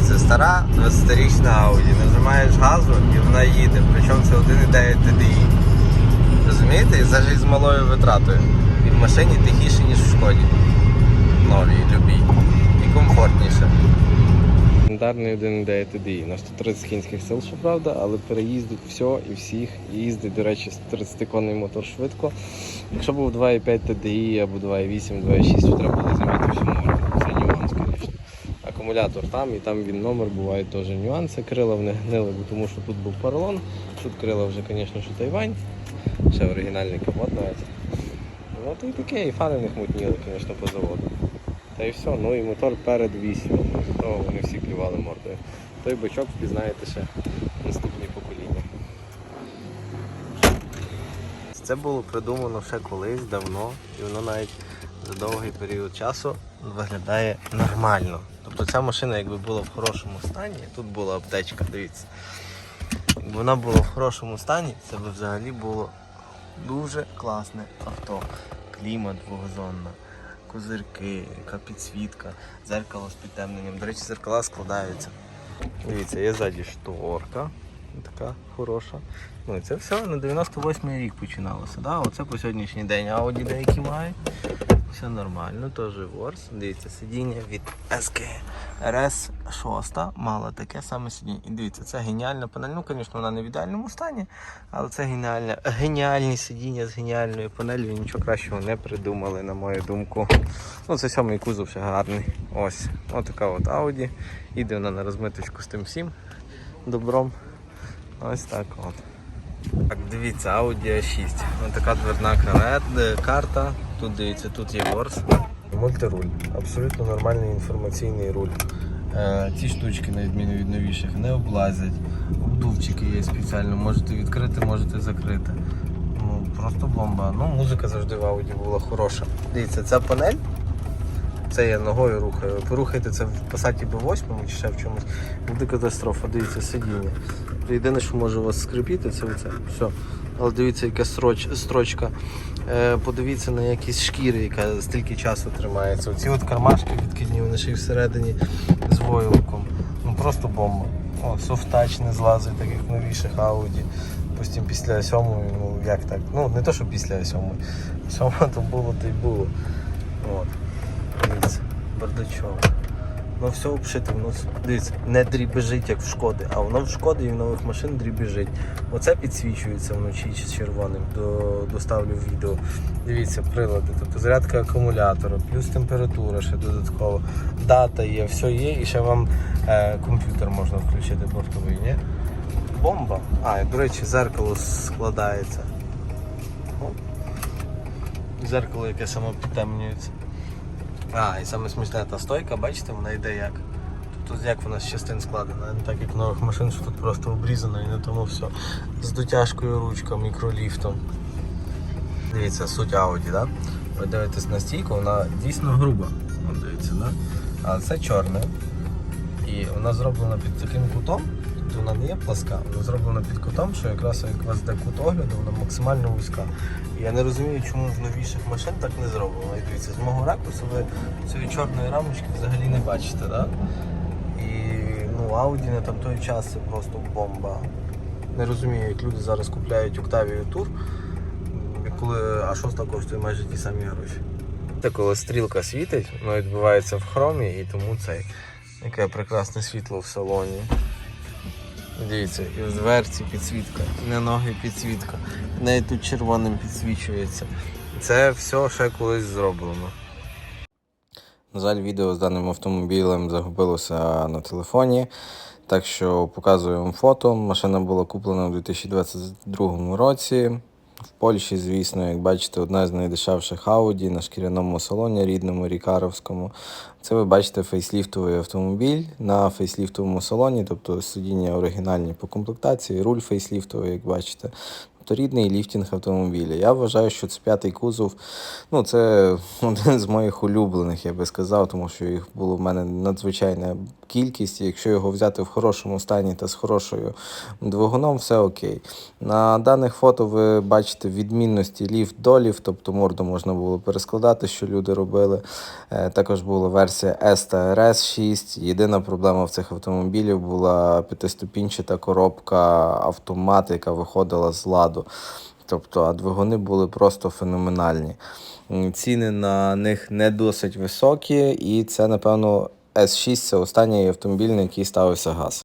Це стара 20-річна Audi. Нажимаєш газу і вона їде. Причому це 1,9 TDI. Розумієте? І навіть з малою витратою. І в машині тихіше, ніж в шкоді. Новій, любій. І комфортніше. Стандартний 1,9 TDI. На 130 кінських сил, щоправда, але переїздить все і всіх. І їздить, до речі, 130 конний мотор швидко. Якщо був 2,5 TDI або 2,8, 2,6, то треба було замінити всю морду. Акумулятор там і там він номер, бувають теж нюанси. Крила вони гнили, бо тому що тут був поролон. Тут крила вже, звісно, що Тайвань. Ще оригінальний капот навіть. Ну то і таке, і фари не хмутніли, звісно, по заводу. Та і все, ну і мотор перед 8. З того вони всі клювали мордою. Той бачок впізнаєте ще наступні покоління. Це було придумано ще колись давно, і воно навіть за довгий період часу виглядає нормально. Тобто ця машина, якби була в хорошому стані, тут була аптечка, дивіться. Якби вона була в хорошому стані, це б взагалі було дуже класне авто. Клімат двохзонна, козирки, яка підсвітка, зеркало з підтемненням. До речі, зеркала складаються. Дивіться, є ззаді шторка. Така хороша. Ну це все на 98-й рік починалося. Да? Оце по сьогоднішній день Audi деякі мають. Все нормально, теж ворс. Дивіться, сидіння від SK RS 6 мала таке саме сидіння. І дивіться, це геніальна панель. Ну, звісно, вона не в ідеальному стані, але це геніальне, геніальні сидіння з геніальною панелью. Нічого кращого не придумали, на мою думку. Ну, це сьомий кузов ще гарний. Ось. Отака от Audi. Іде вона на розмиточку з тим всім добром. Ось так от. Так, дивіться, Audi A6. Ось така дверна е, карта. Тут дивіться, тут є ворс. Мультируль. Абсолютно нормальний інформаційний руль. Е, ці штучки, на відміну від новіших, не облазять. Обдувчики є спеціально, можете відкрити, можете закрити. Ну, просто бомба. Ну, музика завжди в Audi була хороша. Дивіться, ця панель. Це я ногою рухаю. Порухайте це в Passat B8 чи ще в чомусь. Буде катастрофа, дивіться, сидіння. Єдине, що може у вас скрипіти, це оце. Все. Але дивіться, яка строч, строчка. Е, подивіться на якісь шкіри, яка стільки часу тримається. Оці от кармашки відкидні, вони ще й всередині з войлоком. Ну просто бомба. О, софтач не злазить, так як новіших Audi. Допустим, після сьомої, ну як так? Ну не то, що після сьомої. Сьома то було, то й було. От. Дивіться, бардачок. Ну все обшите, воно дивіться, не дрібежить, як в шкоди, а воно в шкоди і в нових машин дрібежить. Оце підсвічується вночі чи червоним, до, доставлю відео. Дивіться, прилади, тобто зарядка акумулятора, плюс температура ще додатково. Дата є, все є, і ще вам е, комп'ютер можна включити бортовий, ні? Бомба. А, до речі, зеркало складається. Зеркало, яке само підтемнюється. А, і саме смішне та стойка, бачите, вона йде як. Тобто як вона з частин складена, не так як нових машин, що тут просто обрізано і на тому все. З дотяжкою ручка, мікроліфтом. Дивіться, суть Audi, да? Ви дивитесь на стійку, вона дійсно груба. Дивіться, да? А це чорне. І вона зроблена під таким кутом, тобто вона не є пласка, вона зроблена під кутом, що якраз як у вас де кут огляду, вона максимально вузька. І я не розумію, чому в новіших машин так не зроблено. І дивіться, з мого ракурсу ви цієї чорної рамочки взагалі не бачите, да? І ну, Audi на там той час це просто бомба. Не розумію, як люди зараз купляють Octavia Tour, коли а шоста коштує майже ті самі гроші. Це коли стрілка світить, воно відбувається в хромі і тому цей. Яке прекрасне світло в салоні. Дивіться, і в дверці підсвітка, і на ноги підсвітка. Навіть тут червоним підсвічується. Це все ще колись зроблено. На жаль, відео з даним автомобілем загубилося на телефоні. Так що показую вам фото. Машина була куплена у 2022 році. В Польщі, звісно, як бачите, одна з найдешевших Ауді на шкіряному салоні рідному рікаровському. Це ви бачите фейсліфтовий автомобіль на фейсліфтовому салоні, тобто сидіння оригінальні по комплектації, руль фейсліфтовий, як бачите. То рідний ліфтінг автомобіля. Я вважаю, що це п'ятий кузов. Ну, це один з моїх улюблених, я би сказав, тому що їх було в мене надзвичайна кількість. І якщо його взяти в хорошому стані та з хорошою двигуном, все окей. На даних фото ви бачите відмінності ліфт до ліфт, тобто морду можна було перескладати, що люди робили. Е, Також була версія S та RS 6. Єдина проблема в цих автомобілів була п'ятиступінчата коробка автомат, яка виходила з ладу. Тобто, а двигуни були просто феноменальні. Ціни на них не досить високі, і це, напевно, S6 це останній автомобіль, на який ставився газ.